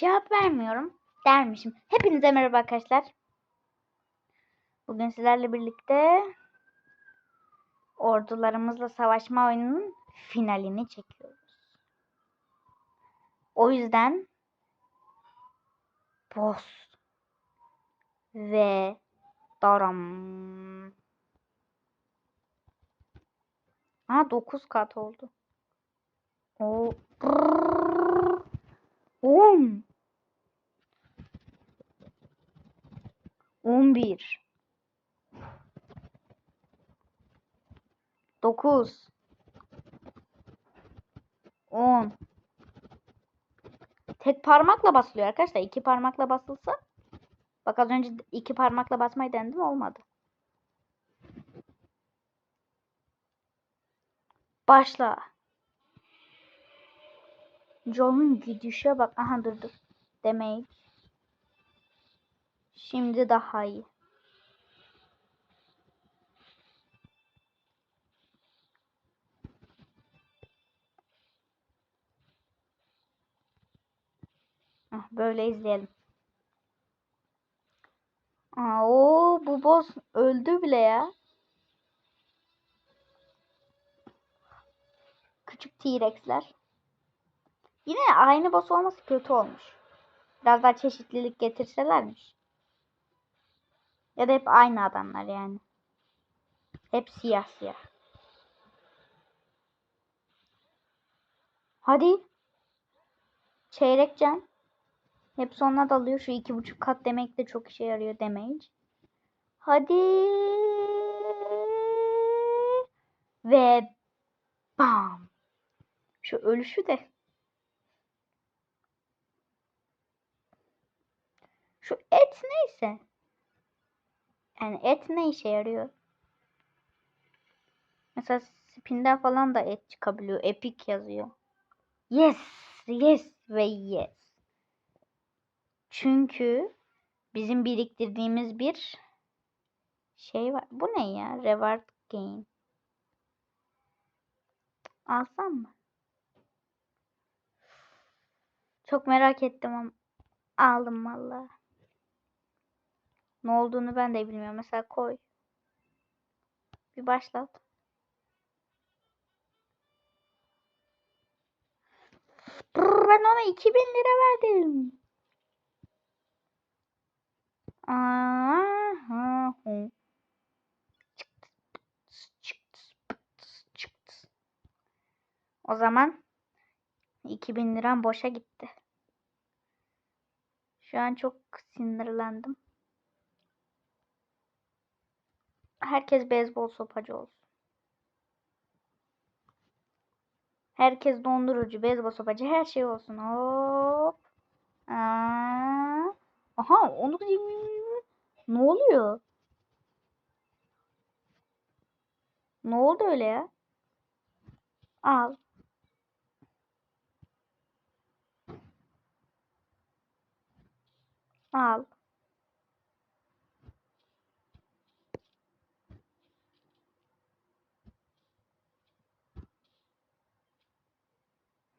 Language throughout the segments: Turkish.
cevap vermiyorum dermişim. Hepinize merhaba arkadaşlar. Bugün sizlerle birlikte ordularımızla savaşma oyununun finalini çekiyoruz. O yüzden boss ve daram. Ha 9 kat oldu. O 10 11 9 10 Tek parmakla basılıyor arkadaşlar. İki parmakla basılsa Bak az önce iki parmakla basmayı denedim olmadı. Başla. John'un gidişe bak. Aha dur. Demek. Şimdi daha iyi. Ah, böyle izleyelim. Aa, o bu boss öldü bile ya. Küçük T-Rex'ler. Yine aynı boss olması kötü olmuş. Biraz daha çeşitlilik getirselermiş. Ya da hep aynı adamlar yani. Hep siyah siyah. Hadi. Çeyrek can. Hep sonuna dalıyor. Şu iki buçuk kat demek de çok işe yarıyor damage. Hadi. Ve bam. Şu ölüşü de. Şu et neyse. Yani et ne işe yarıyor? Mesela spinden falan da et çıkabiliyor. Epic yazıyor. Yes, yes ve yes. Çünkü bizim biriktirdiğimiz bir şey var. Bu ne ya? Reward game. Alsam mı? Çok merak ettim ama aldım valla. Ne olduğunu ben de bilmiyorum. Mesela koy. Bir başlat. Ben ona 2000 lira verdim. O zaman 2000 liram boşa gitti. Şu an çok sinirlendim. Herkes beyzbol sopacı olsun. Herkes dondurucu, beyzbol sopacı, her şey olsun. Hop. Aa. Aha, onu ne oluyor? Ne oldu öyle ya? Al. Al.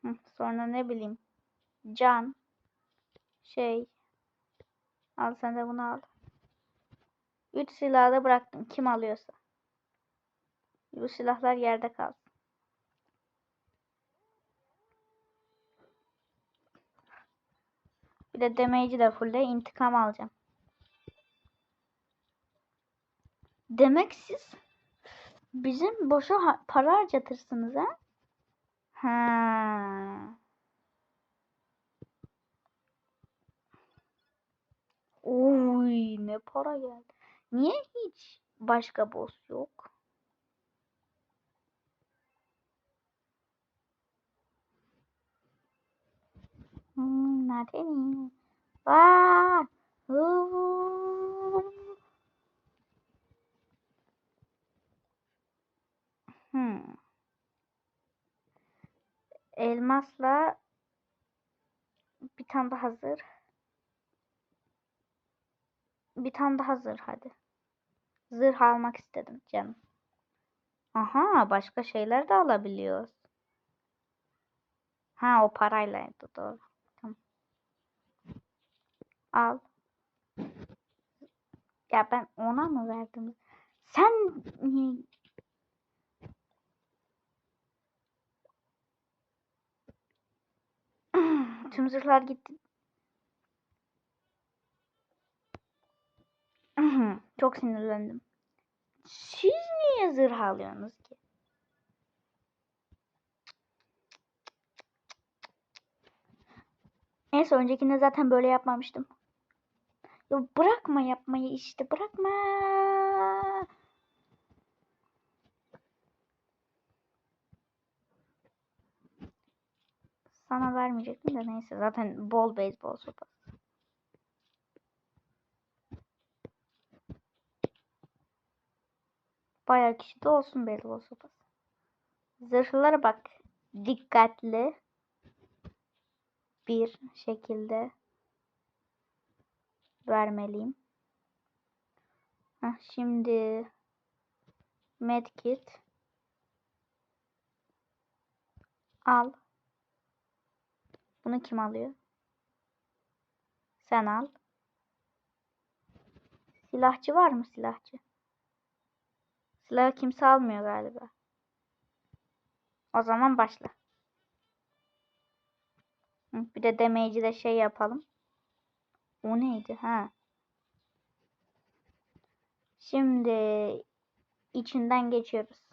Hı, sonra ne bileyim. Can. Şey. Al sen de bunu al. Üç silahı da bıraktım. Kim alıyorsa. Bu silahlar yerde kalsın. Bir de damage'i de fulle intikam alacağım. Demek siz bizim boşa para harcatırsınız ha? Ha. Oy ne para geldi. Niye hiç başka boss yok? Hmm, nerede? Vaa! Elmasla bir tane daha hazır. Bir tane daha zırh hadi. Zırh almak istedim canım. Aha başka şeyler de alabiliyoruz. Ha o paraylaydı doğru. Tamam. Al. Ya ben ona mı verdim? Sen niye? Tüm zırhlar gitti. Çok sinirlendim. Siz niye zırh alıyorsunuz ki? Neyse öncekinde zaten böyle yapmamıştım. Ya bırakma yapmayı işte bırakma. Sana vermeyecektim de neyse zaten bol beyzbol sopası. Bayağı kişi de olsun beyzbol sopası. Zırhlara bak. Dikkatli bir şekilde vermeliyim. Heh, şimdi medkit al. Bunu kim alıyor? Sen al. Silahçı var mı silahçı? Silahı kimse almıyor galiba. O zaman başla. Bir de demeyici de şey yapalım. O neydi? Ha. Şimdi içinden geçiyoruz.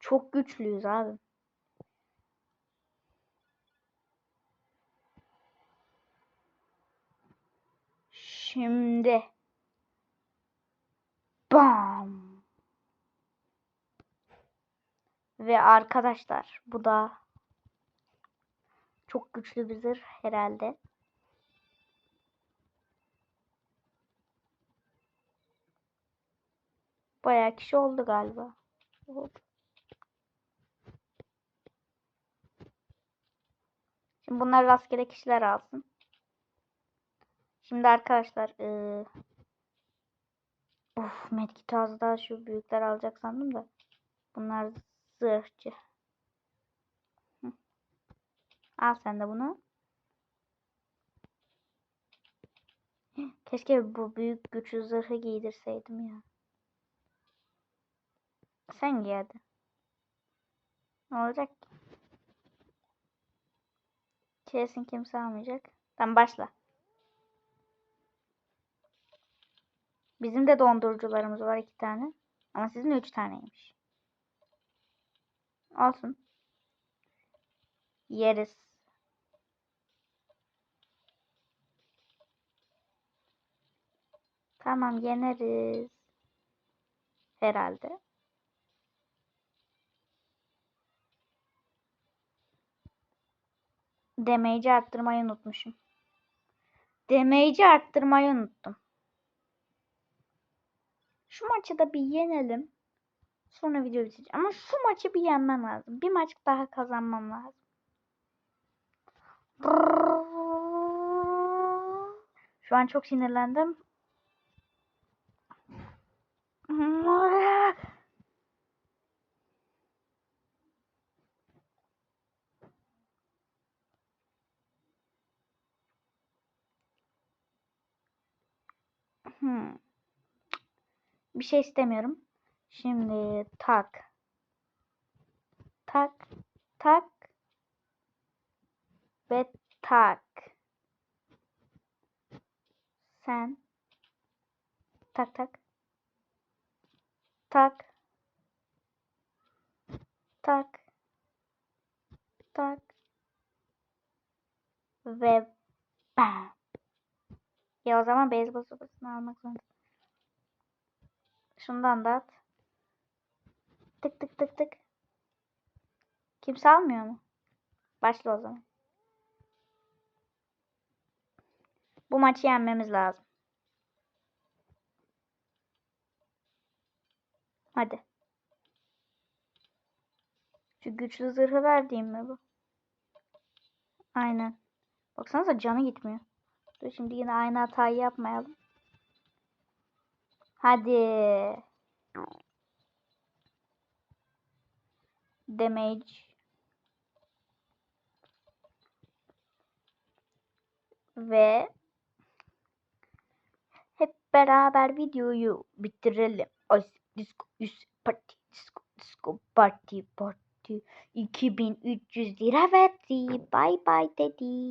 Çok güçlüyüz abi. Şimdi bam ve arkadaşlar bu da çok güçlü bir zırh herhalde. Bayağı kişi oldu galiba. Oldu. Şimdi bunlar rastgele kişiler alsın. Şimdi arkadaşlar ee... Of medkit az daha şu büyükler alacak sandım da. Bunlar zırhçı. Al sen de bunu. Keşke bu büyük güçlü zırhı giydirseydim ya. Sen giy. Ne olacak ki? Kesin kimse almayacak. Tamam başla. Bizim de dondurucularımız var iki tane. Ama sizin üç taneymiş. Olsun. Yeriz. Tamam yeneriz. Herhalde. Demeyici arttırmayı unutmuşum. Demeyici arttırmayı unuttum. Şu maçı da bir yenelim. Sonra video bitecek. Ama şu maçı bir yenmem lazım. Bir maç daha kazanmam lazım. Şu an çok sinirlendim. Hmm. Bir şey istemiyorum. Şimdi tak. Tak. Tak. Ve tak. Sen. Tak tak. Tak. Tak. Tak. Ve bam. Ya o zaman beyzbol sopasını almak zorundayım. Şundan da at. Tık tık tık tık. Kimse almıyor mu? Başla o zaman. Bu maçı yenmemiz lazım. Hadi. Şu güçlü zırhı verdiğim mi bu? Aynen. Baksanıza canı gitmiyor. Dur şimdi yine aynı hatayı yapmayalım. Hadi. Damage. Ve beraber videoyu bitirelim. Ay, disco, üs, parti, disco, disco, parti, parti. 2300 lira verdi. Bay bay dedi.